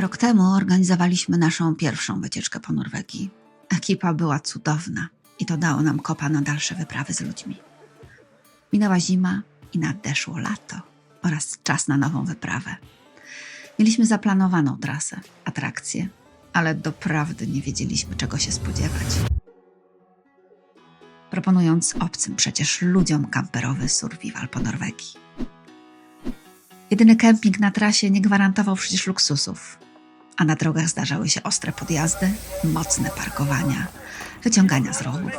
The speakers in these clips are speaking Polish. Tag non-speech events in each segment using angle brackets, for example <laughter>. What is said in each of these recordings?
Rok temu organizowaliśmy naszą pierwszą wycieczkę po Norwegii. Ekipa była cudowna i to dało nam kopa na dalsze wyprawy z ludźmi. Minęła zima i nadeszło lato oraz czas na nową wyprawę. Mieliśmy zaplanowaną trasę, atrakcje, ale doprawdy nie wiedzieliśmy, czego się spodziewać. Proponując obcym przecież ludziom kamperowy survival po Norwegii. Jedyny kemping na trasie nie gwarantował przecież luksusów, a na drogach zdarzały się ostre podjazdy, mocne parkowania, wyciągania z rowów.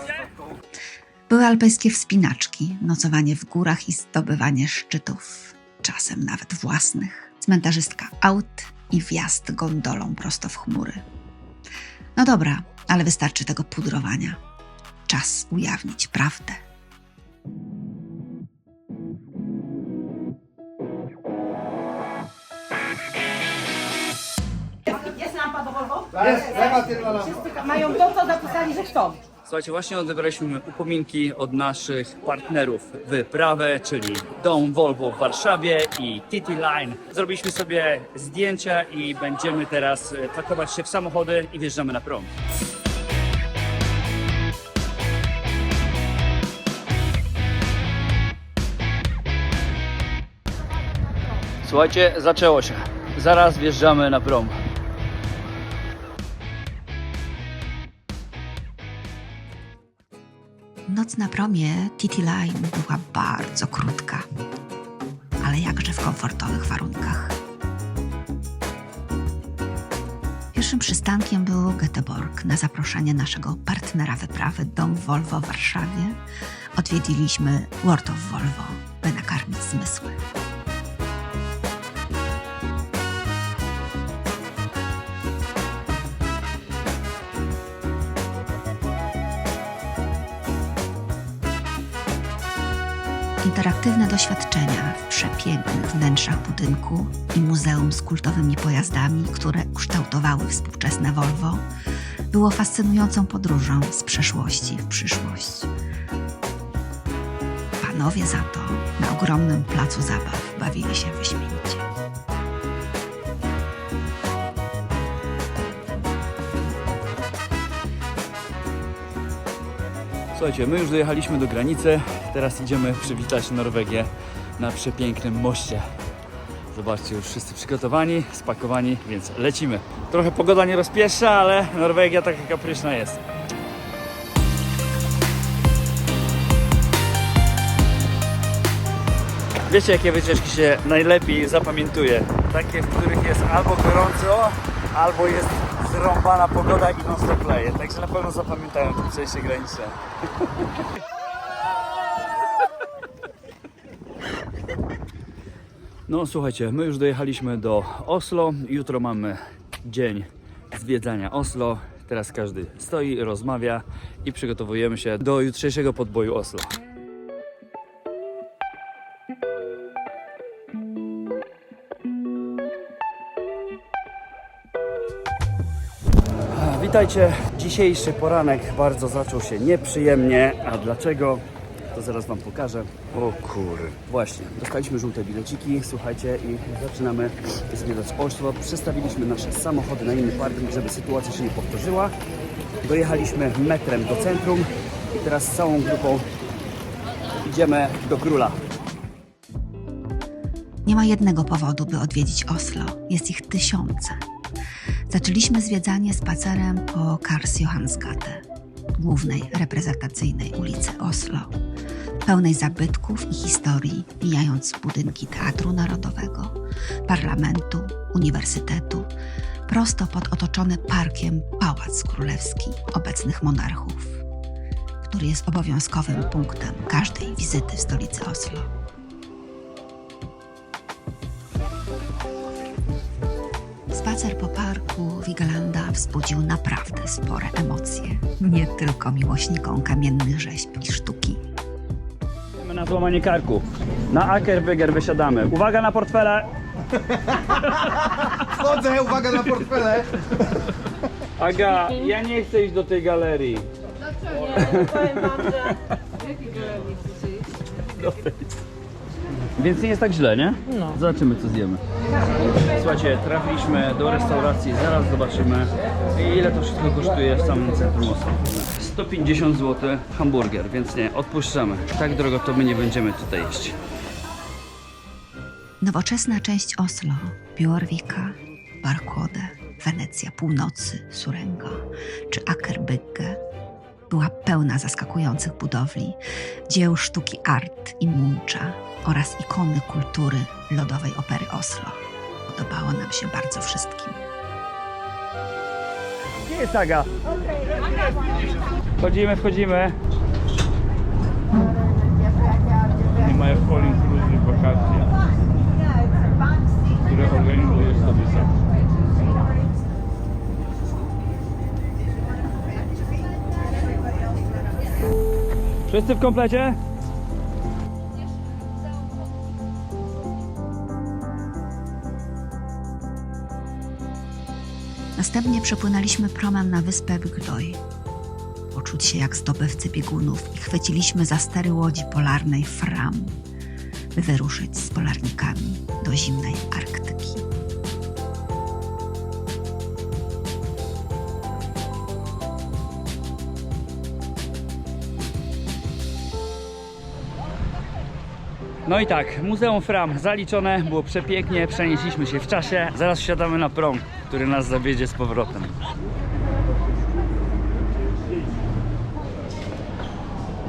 Były alpejskie wspinaczki, nocowanie w górach i zdobywanie szczytów, czasem nawet własnych, cmentarzystka aut i wjazd gondolą prosto w chmury. No dobra, ale wystarczy tego pudrowania. Czas ujawnić prawdę. Jest, lewa tylna lampa. Wszyscy mają to, co zapisali, że chcą. Słuchajcie, właśnie odebraliśmy upominki od naszych partnerów wyprawę, czyli Dom Volvo w Warszawie i TT Line. Zrobiliśmy sobie zdjęcia i będziemy teraz e, pakować się w samochody i wjeżdżamy na prom. Słuchajcie, zaczęło się. Zaraz wjeżdżamy na prom. Noc na promie TT Line była bardzo krótka, ale jakże w komfortowych warunkach. Pierwszym przystankiem był Göteborg. Na zaproszenie naszego partnera wyprawy Dom Volvo w Warszawie odwiedziliśmy World of Volvo, by nakarmić zmysły. Interaktywne doświadczenia w przepięknych wnętrzach budynku i muzeum z kultowymi pojazdami, które kształtowały współczesne Volvo, było fascynującą podróżą z przeszłości w przyszłość. Panowie za to na ogromnym placu zabaw bawili się wyśmienicie. Słuchajcie, my już dojechaliśmy do granicy, teraz idziemy przywitać Norwegię na przepięknym moście. Zobaczcie, już wszyscy przygotowani, spakowani, więc lecimy. Trochę pogoda nie rozpieszcza, ale Norwegia taka kapryśna jest. Wiecie, jakie wycieczki się najlepiej zapamiętuje? Takie, w których jest albo gorąco, albo jest zrąbana pogoda i non stop leje. Także na pewno zapamiętają to przejście graniczne. No słuchajcie, my już dojechaliśmy do Oslo. Jutro mamy dzień zwiedzania Oslo. Teraz każdy stoi, rozmawia i przygotowujemy się do jutrzejszego podboju Oslo. Witajcie. Dzisiejszy poranek bardzo zaczął się nieprzyjemnie. A dlaczego? To zaraz Wam pokażę. O kur... Właśnie, dostaliśmy żółte bileciki, słuchajcie, i zaczynamy zwiedzać Oslo. Przestawiliśmy nasze samochody na inny parking, żeby sytuacja się nie powtórzyła. Dojechaliśmy metrem do centrum i teraz z całą grupą idziemy do króla. Nie ma jednego powodu, by odwiedzić Oslo. Jest ich tysiące. Zaczęliśmy zwiedzanie spacerem po Kars Johansgate, głównej reprezentacyjnej ulicy Oslo, pełnej zabytków i historii, mijając budynki Teatru Narodowego, Parlamentu, Uniwersytetu, prosto pod otoczony parkiem Pałac Królewski obecnych monarchów, który jest obowiązkowym punktem każdej wizyty w stolicy Oslo. Spacer po parku Wiglanda wzbudził naprawdę spore emocje. Nie tylko miłośnikom kamiennych rzeźb i sztuki. Idziemy na złamanie karku. Na Akerbyger wysiadamy. Uwaga na portfele! <laughs> Wchodzę, uwaga na portfele. Aga, ja nie chcę iść do tej galerii. Nie, powiem wam, że... Więc nie jest tak źle, nie? No. Zobaczymy, co zjemy. Słuchajcie, trafiliśmy do restauracji, zaraz zobaczymy ile to wszystko kosztuje w samym centrum Oslo. 150 zł hamburger, więc nie, odpuszczamy. Tak drogo to my nie będziemy tutaj jeść. Nowoczesna część Oslo, Bjorvika, Barkłode, Wenecja Północy, Surenga czy Akerbygge była pełna zaskakujących budowli, dzieł sztuki art i muncza oraz ikony kultury lodowej opery Oslo. Podobało nam się bardzo wszystkim. Gdzie jest Aga? Wchodzimy, wchodzimy. Nie mają all inclusive wakacje, które organizujesz sobie sam. Wszyscy w komplecie? Następnie przepłynęliśmy promem na wyspę Bygdoj. Poczuć się jak zdobywcy biegunów i chwyciliśmy za stery łodzi polarnej Fram, by wyruszyć z polarnikami do zimnej Arktyki. No i tak, Muzeum Fram zaliczone, było przepięknie, przenieśliśmy się w czasie. Zaraz wsiadamy na prom, który nas zawiedzie z powrotem.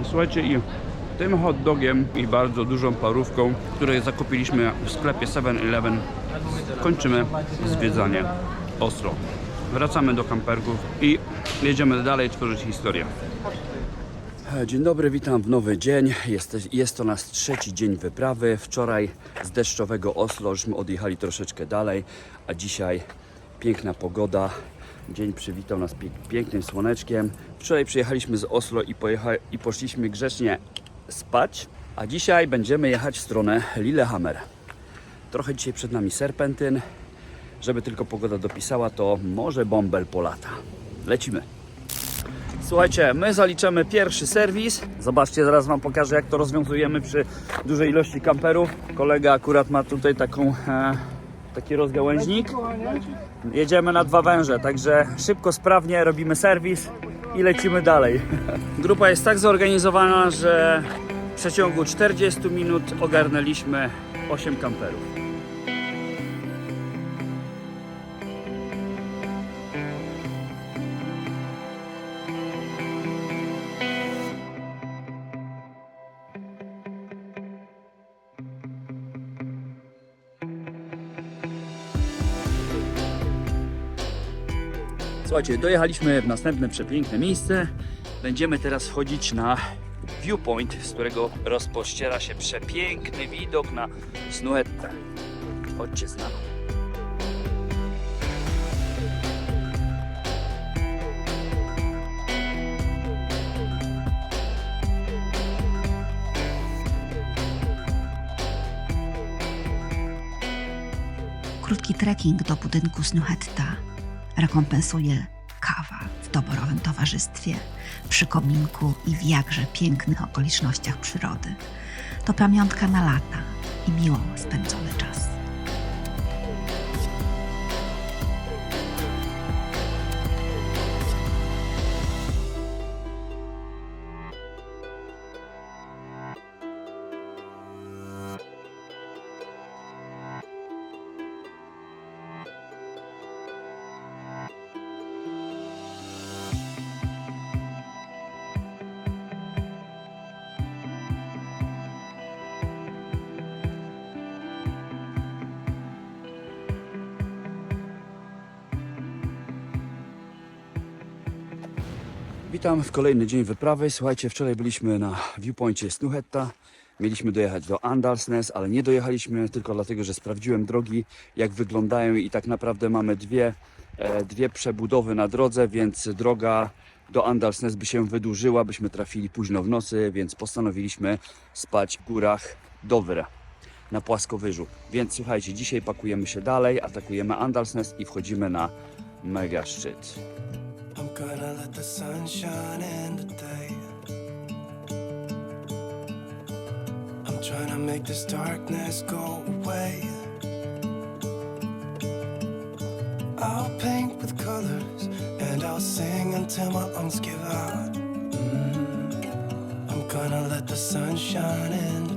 Słuchajcie, i tym hot dogiem i bardzo dużą parówką, które zakupiliśmy w sklepie 7-Eleven, kończymy zwiedzanie Oslo. Wracamy do kamperków i jedziemy dalej tworzyć historię. Dzień dobry, witam w nowy dzień. Jest, jest to nasz trzeci dzień wyprawy. Wczoraj z deszczowego Oslo żeśmy odjechali troszeczkę dalej, a dzisiaj piękna pogoda. Dzień przywitał nas pięknym słoneczkiem. Wczoraj przyjechaliśmy z Oslo i, i poszliśmy grzecznie spać, a dzisiaj będziemy jechać w stronę Lillehammer. Trochę dzisiaj przed nami serpentyn. Żeby tylko pogoda dopisała, to może bąbel polata. Lecimy. Słuchajcie, my zaliczamy pierwszy serwis. Zobaczcie, zaraz Wam pokażę, jak to rozwiązujemy przy dużej ilości kamperów. Kolega akurat ma tutaj taką, e, taki rozgałęźnik. Jedziemy na dwa węże, także szybko, sprawnie robimy serwis i lecimy dalej. <laughs> Grupa jest tak zorganizowana, że w przeciągu 40 minut ogarnęliśmy 8 kamperów. Słuchajcie, dojechaliśmy w następne przepiękne miejsce. Będziemy teraz wchodzić na viewpoint, z którego rozpościera się przepiękny widok na Snuette. Chodźcie z nami. Krótki trekking do budynku Snuhetta rekompensuje kawa w doborowym towarzystwie, przy kominku i w jakże pięknych okolicznościach przyrody. To pamiątka na lata i miło spędzony czas. Witam w kolejny dzień wyprawy. Słuchajcie, wczoraj byliśmy na viewpoincie Snuhetta. Mieliśmy dojechać do Andalsnes, ale nie dojechaliśmy tylko dlatego, że sprawdziłem drogi, jak wyglądają i tak naprawdę mamy dwie, e, dwie przebudowy na drodze, więc droga do Andalsnes by się wydłużyła, byśmy trafili późno w nocy, więc postanowiliśmy spać w górach Dovre na płaskowyżu. Więc słuchajcie, dzisiaj pakujemy się dalej, atakujemy Andalsnes i wchodzimy na mega szczyt. I'm gonna let the sun shine in today. I'm trying to make this darkness go away. I'll paint with colors and I'll sing until my lungs give out. Mhm. I'm gonna let the sun shine in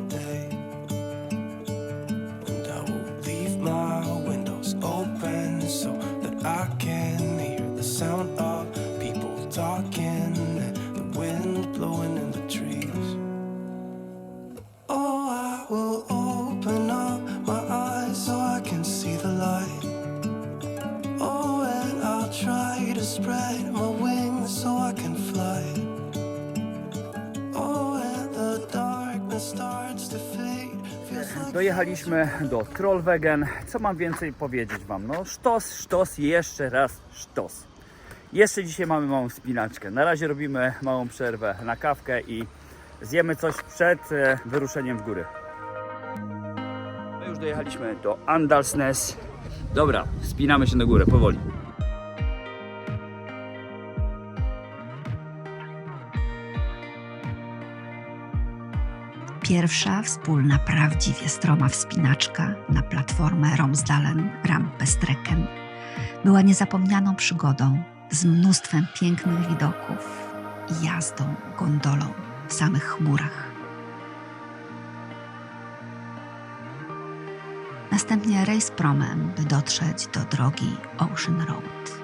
Dojechaliśmy do Trollwegen. Co mam więcej powiedzieć Wam? No sztos, sztos, jeszcze raz sztos. Jeszcze dzisiaj mamy małą spinaczkę. Na razie robimy małą przerwę na kawkę i zjemy coś przed e, wyruszeniem w góry. My już dojechaliśmy do Andalsnes. Dobra, spinamy się do góry, powoli. Pierwsza wspólna prawdziwie stroma wspinaczka na platformę Romsdalen Rampestrecken była niezapomnianą przygodą z mnóstwem pięknych widoków i jazdą gondolą w samych chmurach. Następnie rejs promem, by dotrzeć do drogi Ocean Road,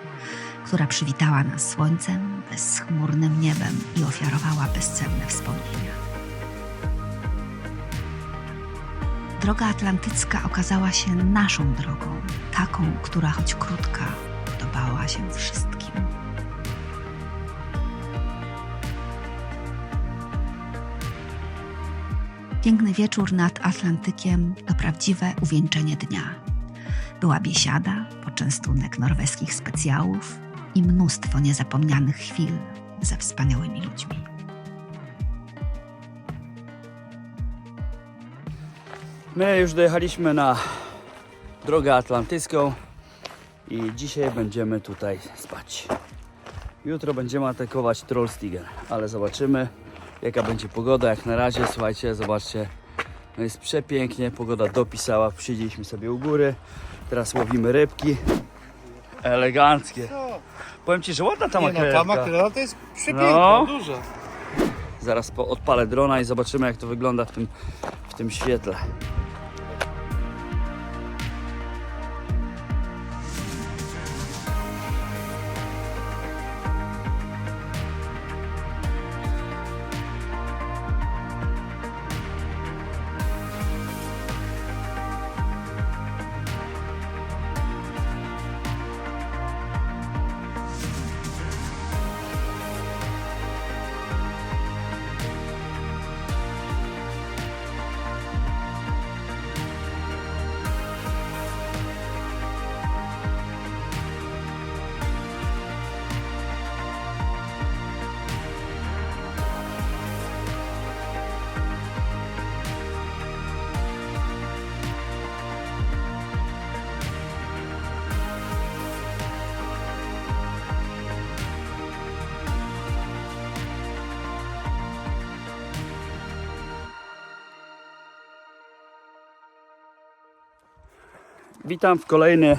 która przywitała nas słońcem, bezchmurnym niebem i ofiarowała bezcenne wspomnienia. Droga atlantycka okazała się naszą drogą, taką, która choć krótka, podobała się wszystkim. Piękny wieczór nad Atlantykiem to prawdziwe uwieńczenie dnia. Była biesiada, poczęstunek norweskich specjałów i mnóstwo niezapomnianych chwil ze wspaniałymi ludźmi. My już dojechaliśmy na drogę atlantycką i dzisiaj będziemy tutaj spać. Jutro będziemy atakować Trollstigen, ale zobaczymy jaka będzie pogoda. Jak na razie, słuchajcie, zobaczcie, no jest przepięknie, pogoda dopisała, przyjdzieliśmy sobie u góry, teraz łowimy rybki. Eleganckie. Powiem Ci, że ładna ta Nie no, ta makrela to jest przepiękna, No. duża. Zaraz po, odpalę drona i zobaczymy jak to wygląda w tym, w tym świetle. Witam w kolejny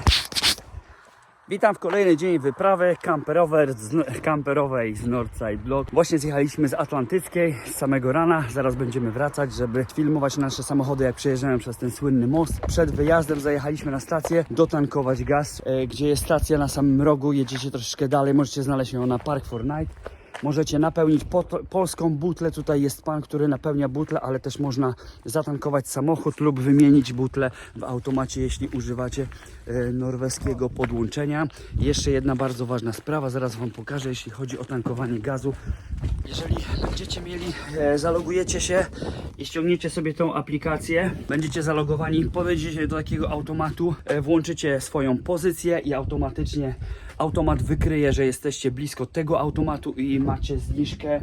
Witam w kolejny dzień wyprawy camperowej z, camperowej z Northside Blog. Właśnie zjechaliśmy z Atlantyckiej z samego rana. Zaraz będziemy wracać, żeby filmować nasze samochody, jak przejeżdżają przez ten słynny most. Przed wyjazdem zajechaliśmy na stację dotankować gaz, e, gdzie jest stacja na samym rogu. Jedziecie troszeczkę dalej, możecie znaleźć ją na Park for Night. Możecie napełnić po, polską butlę. Tutaj jest pan, który napełnia butlę, ale też można zatankować samochód lub wymienić butlę w automacie, jeśli używacie e, norweskiego podłączenia. Jeszcze jedna bardzo ważna sprawa, zaraz Wam pokażę, jeśli chodzi o tankowanie gazu. Jeżeli będziecie mieli, e, zalogujecie się i ściągniecie sobie tą aplikację, będziecie zalogowani, podejdziecie do takiego automatu, e, włączycie swoją pozycję i automatycznie automat wykryje, że jesteście blisko tego automatu i macie zniżkę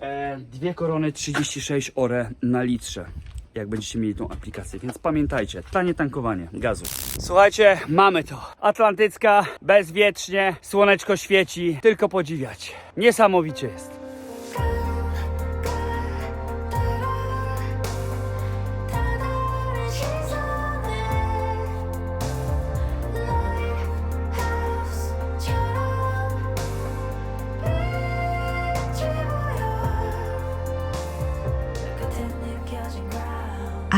e, dwie korony 36 ore na litrze. Jak będziecie mieli tą aplikację, więc pamiętajcie, tanie tankowanie gazu. Słuchajcie, mamy to. Atlantycka, bezwietrznie, słoneczko świeci, tylko podziwiać. Niesamowicie jest.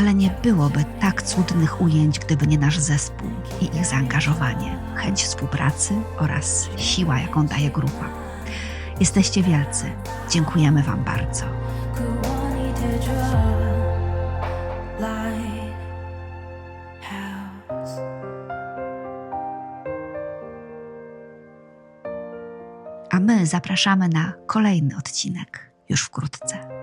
Ale nie byłoby tak cudnych ujęć, gdyby nie nasz zespół i ich zaangażowanie, chęć współpracy oraz siła, jaką daje grupa. Jesteście wielcy. Dziękujemy Wam bardzo. A my zapraszamy na kolejny odcinek już wkrótce.